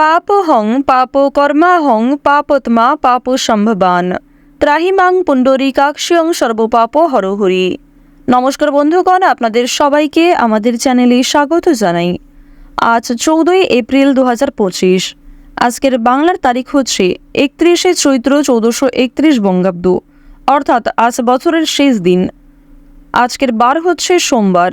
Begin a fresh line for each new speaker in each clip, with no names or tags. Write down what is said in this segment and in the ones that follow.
পাপহং পাপ কর্মাহং পাপত্মা, পাপ সম্ভবান। ত্রাহিমাং পুণ্ডরী পুণ্ডরীকাক্ষং সর্বপাপ হরহরি। নমস্কার বন্ধুগণ, আপনাদের সবাইকে আমাদের চ্যানেলে স্বাগত জানাই। আজ চৌদ্দই এপ্রিল দু হাজার পঁচিশ। আজকের বাংলার তারিখ হচ্ছে একত্রিশে চৈত্র চৌদ্দশো একত্রিশ বঙ্গাব্দ, অর্থাৎ আজ বছরের শেষ দিন। আজকের বার হচ্ছে সোমবার।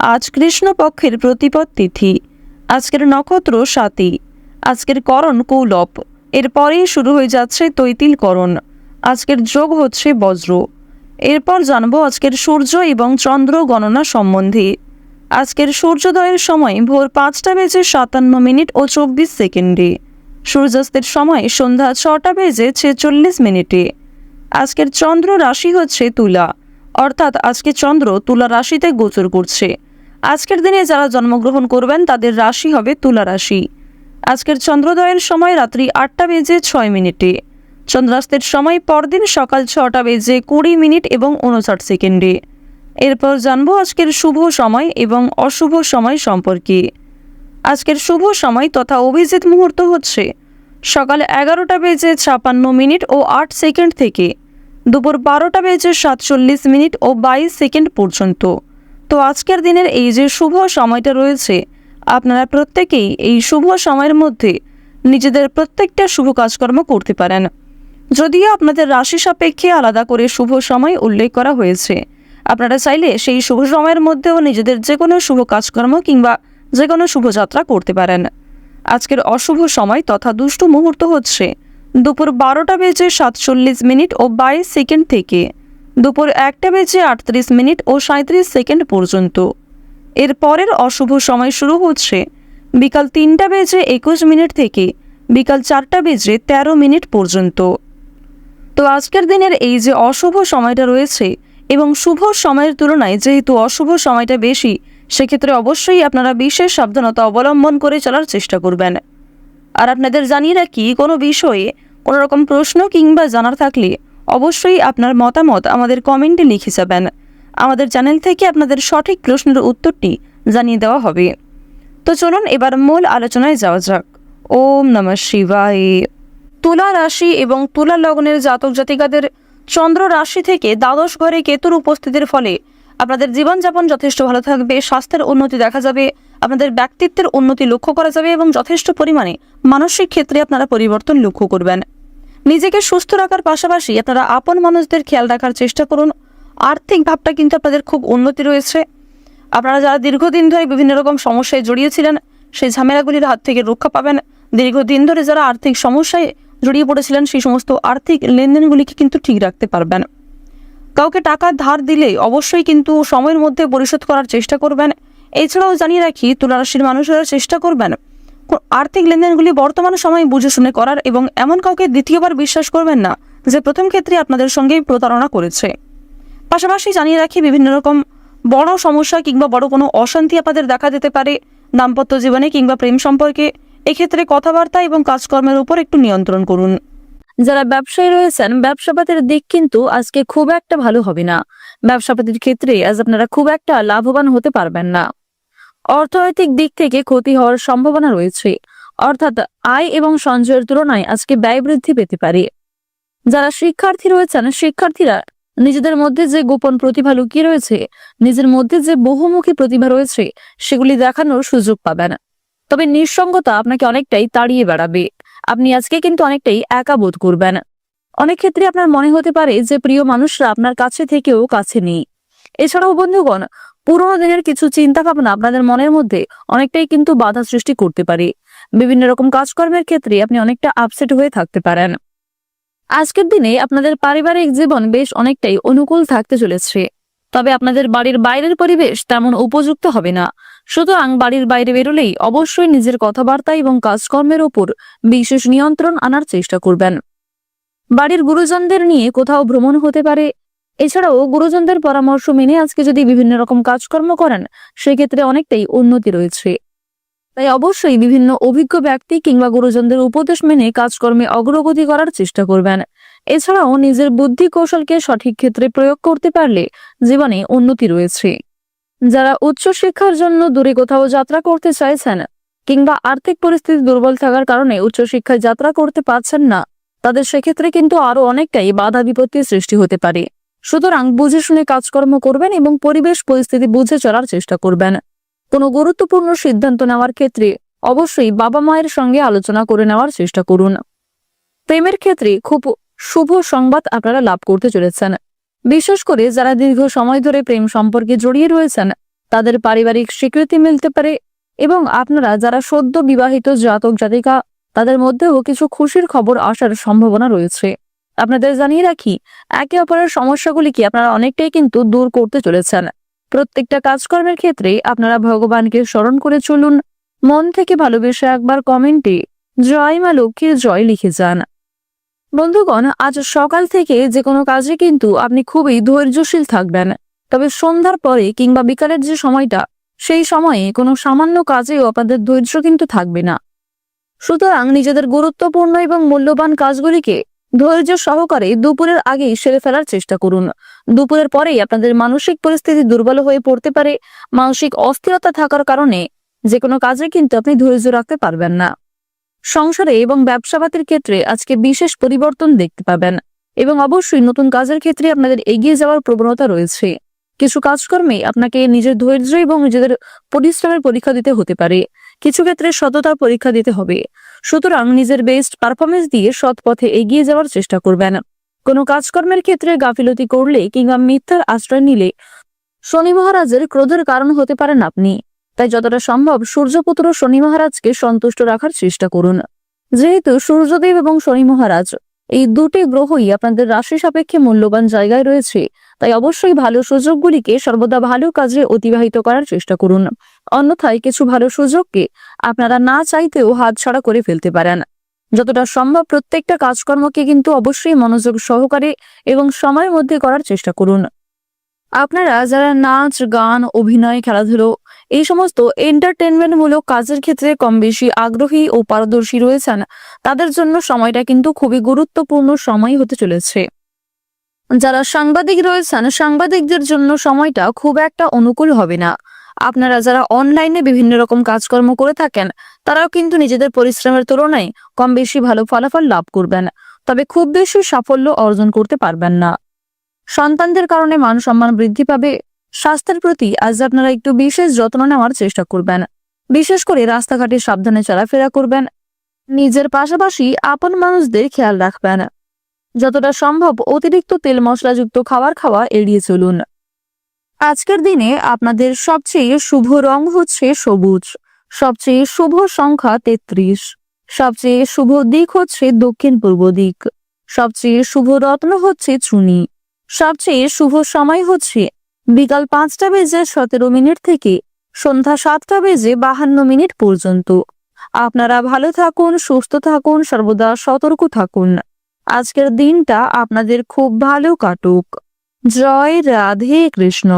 আজ কৃষ্ণপক্ষের প্রতিপদ তিথি। আজকের নক্ষত্র সাতী। আজকের করণ কৌলপ এরপরেই শুরু হয়ে যাচ্ছে তৈতিল করণ আজকের যোগ হচ্ছে বজ্র। এরপর জানব আজকের সূর্য এবং চন্দ্র গণনা সম্বন্ধে। আজকের সূর্যোদয়ের সময় ভোর পাঁচটা বেজে সাতান্ন মিনিট ও চব্বিশ সেকেন্ডে। সূর্যাস্তের সময় সন্ধ্যা ছটা বেজে ছেচল্লিশ মিনিটে। আজকের চন্দ্র রাশি হচ্ছে তুলা। অর্থাৎ আজকে চন্দ্র তুলা রাশিতে গোচর করছে। আজকের দিনে যারা জন্মগ্রহণ করবেন, তাদের রাশি হবে তুলা রাশি। আজকের চন্দ্রোদয়ের সময় রাত্রি আটটা বেজে ছয় মিনিটে। চন্দ্রাস্তের সময় পরদিন সকাল ছটা বেজে কুড়ি মিনিট এবং উনষাট সেকেন্ডে। এরপর জানব আজকের শুভ সময় এবং অশুভ সময় সম্পর্কে। আজকের শুভ সময় তথা অভিজিৎ মুহূর্ত হচ্ছে। সকাল এগারোটা বেজে ছাপান্ন মিনিট ও আট সেকেন্ড থেকে। দুপুর বারোটা বেজে সাতচল্লিশ মিনিট ও বাইশ সেকেন্ড পর্যন্ত। তো আজকের দিনের এই যে শুভ সময়টা রয়েছে, আপনারা প্রত্যেকেই এই শুভ সময়ের মধ্যে নিজেদের প্রত্যেকটা শুভ কাজকর্ম করতে পারেন। যদিও আপনাদের রাশি সাপেক্ষে আলাদা করে শুভ সময় উল্লেখ করা হয়েছে। আপনারা চাইলে সেই শুভ সময়ের মধ্যেও নিজেদের যে কোনো শুভ কাজকর্ম কিংবা যে কোনো শুভযাত্রা করতে পারেন। আজকের অশুভ সময় তথা দুষ্ট মুহূর্ত হচ্ছে দুপুর বারোটা বেজে সাতচল্লিশ মিনিট ও বাইশ সেকেন্ড থেকে। দুপুর একটা বেজে আটত্রিশ মিনিট ও সাঁত্রিশ সেকেন্ড পর্যন্ত। এর পরের অশুভ সময় শুরু হচ্ছে বিকাল তিনটা বেজে একুশ মিনিট থেকে বিকাল চারটা বেজে তেরো মিনিট পর্যন্ত। তো আজকের দিনের এই যে অশুভ সময়টা রয়েছে এবং শুভ সময়ের তুলনায় যেহেতু অশুভ সময়টা বেশি, সেক্ষেত্রে অবশ্যই আপনারা বিশেষ সাবধানতা অবলম্বন করে চলার চেষ্টা করবেন। আর আপনাদের জানিয়ে রাখি, কোনো বিষয়ে কোনো রকম প্রশ্ন কিংবা জানার থাকলে অবশ্যই আপনার মতামত আমাদের কমেন্টে লিখে যাবেন। আমাদের চ্যানেল থেকে আপনাদের সঠিক প্রশ্নের উত্তরটি জানিয়ে দেওয়া হবে। তো চলুন এবার মূল আলোচনায় যাওয়া যাক। ওম নমঃ শিবায়। তুলা রাশি এবং তুলা লগ্নের জাতক জাতিকাদের চন্দ্র রাশি থেকে দ্বাদশ ঘরে কেতুর উপস্থিতির ফলে আপনাদের জীবনযাপন যথেষ্ট ভালো থাকবে, স্বাস্থ্যের উন্নতি দেখা যাবে, আপনাদের ব্যক্তিত্বের উন্নতি লক্ষ্য করা যাবে এবং যথেষ্ট পরিমাণে মানসিক ক্ষেত্রে আপনারা পরিবর্তন লক্ষ্য করবেন। নিজেকে সুস্থ রাখার পাশাপাশি আপনারা আপন মানুষদের খেয়াল রাখার চেষ্টা করুন। আর্থিক ভাবটা কিন্তু আপনাদের খুব উন্নতি রয়েছে। আপনারা যারা দীর্ঘদিন ধরে বিভিন্ন রকম সমস্যায় জড়িয়েছিলেন, সেই ঝামেলাগুলির হাত থেকে রক্ষা পাবেন। দীর্ঘদিন ধরে যারা আর্থিক সমস্যায় জড়িয়ে পড়েছিলেন, সেই সমস্ত আর্থিক লেনদেনগুলিকে কিন্তু ঠিক রাখতে পারবেন। কাউকে টাকা ধার দিলে অবশ্যই কিন্তু সময়ের মধ্যে পরিশোধ করার চেষ্টা করবেন। এছাড়াও জানিয়ে রাখি তুলা রাশির মানুষেরা চেষ্টা করবেন আর্থিক লেনদেনগুলি বর্তমান সময়ে বুঝে শুনে করার এবং এমন কাউকে দ্বিতীয়বার বিশ্বাস করবেন না যে প্রথম ক্ষেত্রে আপনাদের সঙ্গেই প্রতারণা করেছে। পাশাপাশি জানিয়ে রাখি বিভিন্ন রকম বড় সমস্যা কিংবা বড় কোনো অশান্তি আপনাদের দেখা দিতে পারে, দাম্পত্য জীবনে কিংবা প্রেম সম্পর্কে। এক্ষেত্রে কথাবার্তা এবং কাজকর্মের উপর একটু নিয়ন্ত্রণ করুন। যারা ব্যবসায়ী রয়েছেন, ব্যবসাপাতির দিক কিন্তু আজকে খুব একটা ভালো হবে না। ব্যবসাপাতির ক্ষেত্রে আজ আপনারা খুব একটা লাভবান হতে পারবেন না। অর্থনৈতিক দিক থেকে ক্ষতি হওয়ার সম্ভাবনা রয়েছে। অর্থাৎ আয় এবং সঞ্চয়ের তুলনায় আজকে ব্যয় বৃদ্ধি পেতে পারে। যারা শিক্ষার্থী রয়েছেন, শিক্ষার্থীরা নিজেদের মধ্যে যে গোপন প্রতিভা লুকিয়ে রয়েছে, নিজের মধ্যে যে বহুমুখী প্রতিভা রয়েছে, সেগুলি দেখানোর সুযোগ পাবেন। তবে নিঃসঙ্গতা আপনাকে অনেকটাই তাড়িয়ে বেড়াবে। আপনি আজকে কিন্তু অনেকটাই একা বোধ করবেন। অনেক ক্ষেত্রে আপনার মনে হতে পারে যে প্রিয় মানুষরা আপনার কাছে থেকেও কাছে নেই। এছাড়াও বন্ধুগণ পুরোনো দিনের কিছু চিন্তা ভাবনা আপনাদের মনের মধ্যে অনেকটাই কিন্তু বাধা সৃষ্টি করতে পারে। বিভিন্ন রকম কাজকর্মের ক্ষেত্রে আপনি অনেকটা আপসেট হয়ে থাকতে পারেন। আজকের দিনে আপনাদের পারিবারিক জীবন বেশ অনেকটাই অনুকূল থাকতে চলেছে। তবে আপনাদের বাড়ির বাইরের পরিবেশ তেমন উপযুক্ত হবে না। সুতরাং বাড়ির বাইরে বেরোলেই অবশ্যই নিজের কথাবার্তা এবং কাজকর্মের ওপর বিশেষ নিয়ন্ত্রণ আনার চেষ্টা করবেন। বাড়ির গুরুজনদের নিয়ে কোথাও ভ্রমণ হতে পারে এছাড়াও গুরুজনদের পরামর্শ মেনে আজকে যদি বিভিন্ন রকম কাজকর্ম করেন, সেক্ষেত্রে অনেকটাই উন্নতি রয়েছে। তাই অবশ্যই বিভিন্ন অভিজ্ঞ ব্যক্তি কিংবা গুরুজনদের উপদেশ মেনে কাজকর্মে অগ্রগতি করার চেষ্টা করবেন। এছাড়াও নিজের বুদ্ধি কৌশলকে সঠিক ক্ষেত্রে প্রয়োগ করতে পারলে জীবনে উন্নতি রয়েছে। যারা উচ্চশিক্ষার জন্য দূরে কোথাও যাত্রা করতে চাইছেন কিংবা আর্থিক পরিস্থিতি দুর্বল থাকার কারণে উচ্চশিক্ষায় যাত্রা করতে পারছেন না, তাদের সেক্ষেত্রে কিন্তু আরও অনেকটাই বাধা বিপত্তির সৃষ্টি হতে পারে। সুতরাং বুঝে শুনে কাজকর্ম করবেন এবং পরিবেশ পরিস্থিতি বুঝে চলার চেষ্টা করবেন। কোনো গুরুত্বপূর্ণ সিদ্ধান্ত নেওয়ার ক্ষেত্রে অবশ্যই বাবা মায়ের সঙ্গে আলোচনা করে নেওয়ার চেষ্টা করুন। প্রেমের ক্ষেত্রে খুব শুভ সংবাদ আপনারা লাভ করতে চলেছেন। বিশেষ করে যারা দীর্ঘ সময় ধরে প্রেম সম্পর্কে জড়িয়ে রয়েছেন, তাদের পারিবারিক স্বীকৃতি মিলতে পারে এবং আপনারা যারা সদ্য বিবাহিত জাতক জাতিকা তাদের মধ্যেও কিছু খুশির খবর আসার সম্ভাবনা রয়েছে। আপনাদের জানিয়ে রাখি, একে অপরের সমস্যাগুলিকে আপনারা অনেকটাই কিন্তু দূর করতে চলেছেন। প্রত্যেকটা কাজকর্মের ক্ষেত্রে আপনারা ভগবানকে স্মরণ করে চলুন। মন থেকে ভালোবেসে একবার কমেন্টে জয় মা লক্ষ্মীর জয় লিখে যান। বন্ধুগণ, আজ সকাল থেকে যে কোনো কাজে কিন্তু আপনি খুবই ধৈর্যশীল থাকবেন। তবে সন্ধ্যার পরে কিংবা বিকালের যে সময়টা, সেই সময়ে কোনো সামান্য কাজেও আপনাদের ধৈর্য কিন্তু থাকবে না। সুতরাং নিজেদের গুরুত্বপূর্ণ এবং মূল্যবান কাজগুলিকে ধৈর্য সহকারে দুপুরের আগেই সেরে ফেলার চেষ্টা করুন। দুপুরের পরেই আপনাদের মানসিক পরিস্থিতি দুর্বল হয়ে পড়তে পারে। মানসিক অস্থিরতা থাকার কারণে যে কোনো কাজে কিন্তু আপনি ধৈর্য রাখতে পারবেন না। সংসারে এবং ব্যবসাপাতির ক্ষেত্রে আজকে বিশেষ পরিবর্তন দেখতে পাবেন এবং অবশ্যই নতুন কাজের ক্ষেত্রে আপনাদের এগিয়ে যাওয়ার প্রবণতা রয়েছে। কিছু কাজকর্মে আপনাকে নিজের ধৈর্য এবং নিজেদের পরিশ্রমের পরীক্ষা দিতে হতে পারে। কিছু ক্ষেত্রে সততার পরীক্ষা দিতে হবে। সুতরাং নিজের বেস্ট পারফরমেন্স দিয়ে সৎ পথে এগিয়ে যাওয়ার চেষ্টা করবেন। কোনো কাজকর্মের ক্ষেত্রে গাফিলতি করলে কিংবা মিথ্যার আশ্রয় নিলে শনি মহারাজের ক্রোধের কারণ হতে পারেন আপনি। তাই যতটা সম্ভব সূর্যপুত্র শনি মহারাজকে সন্তুষ্ট রাখার চেষ্টা করুন। যেহেতু সূর্যদেব এবং শনি মহারাজ এই দুটি গ্রহই আপনাদের রাশি সাপেক্ষে মূল্যবান জায়গায় রয়েছে, তাই অবশ্যই ভালো সুযোগগুলিকে সর্বদা ভালো কাজে অতিবাহিত করার চেষ্টা করুন। অন্যথায় কিছু ভালো সুযোগকে আপনারা না চাইতেও হাতছাড়া করে ফেলতে পারেন। যতটা সম্ভব প্রত্যেকটা কাজকর্মকে কিন্তু অবশ্যই মনোযোগ সহকারে এবং সময়ের মধ্যে করার চেষ্টা করুন। আপনারা যারা নাচ, গান, অভিনয়, খেলাধুলো এই সমস্ত এন্টারটেনমেন্ট মূলক কাজের ক্ষেত্রে কম বেশি আগ্রহী ও পারদর্শী রয়েছেন, তাদের জন্য সময়টা কিন্তু খুবই গুরুত্বপূর্ণ সময় হতে চলেছে। যারা সাংবাদিক রয়েছেন, সাংবাদিকদের জন্য সময়টা খুব একটা অনুকূল হবে না। আপনারা যারা অনলাইনে বিভিন্ন রকম কাজকর্ম করে থাকেন, তারাও কিন্তু নিজেদের পরিশ্রমের তুলনায় কম বেশি ভালো ফলাফল লাভ করবেন। তবে খুব বেশি সাফল্য অর্জন করতে পারবেন না। সন্তানদের কারণে মান সম্মান বৃদ্ধি পাবে। স্বাস্থ্যের প্রতি আজ আপনারা একটু বিশেষ যত্ন নেওয়ার চেষ্টা করবেন। বিশেষ করে রাস্তাঘাটে সাবধানে চলাফেরা করবেন। নিজের পাশাপাশি আপন মানুষদের খেয়াল রাখবেন। যতটা সম্ভব অতিরিক্ত তেল মশলাযুক্ত খাবার খাওয়া এড়িয়ে চলুন। আজকের দিনে আপনাদের সবচেয়ে শুভ রং হচ্ছে সবুজ। সবচেয়ে শুভ সংখ্যা তেত্রিশ। সবচেয়ে শুভ দিক হচ্ছে দক্ষিণ পূর্ব দিক। সবচেয়ে শুভ রত্ন হচ্ছে চুনি। সবচেয়ে শুভ সময় হচ্ছে বিকাল পাঁচটা বেজে সতেরো মিনিট থেকে সন্ধ্যা সাতটা বেজে বাহান্ন মিনিট পর্যন্ত। আপনারা ভালো থাকুন, সুস্থ থাকুন, সর্বদা সতর্ক থাকুন। আজকের দিনটা আপনাদের খুব ভালো কাটুক। জয় রাধে কৃষ্ণ।